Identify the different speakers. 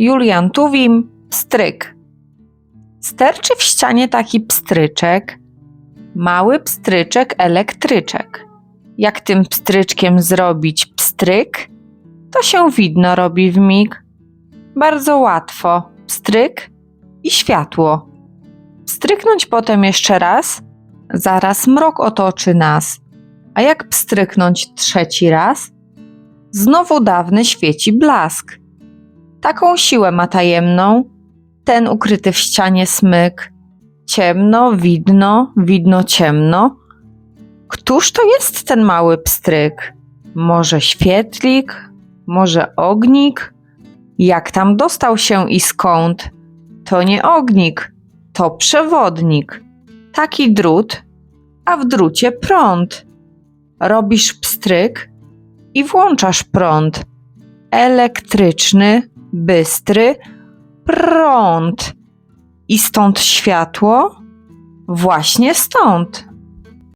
Speaker 1: Julian Tuwim, pstryk. Sterczy w ścianie taki pstryczek, mały pstryczek elektryczek. Jak tym pstryczkiem zrobić pstryk, to się widno robi w mig. Bardzo łatwo. Pstryk i światło. Pstryknąć potem jeszcze raz, zaraz mrok otoczy nas. A jak pstryknąć trzeci raz? Znowu dawny świeci blask. Taką siłę ma tajemną, ten ukryty w ścianie smyk. Ciemno, widno, widno, ciemno. Któż to jest ten mały pstryk? Może świetlik? Może ognik? Jak tam dostał się i skąd? To nie ognik, to przewodnik. Taki drut, a w drucie prąd. Robisz pstryk i włączasz prąd. Elektryczny, bystry prąd. I stąd światło? Właśnie stąd.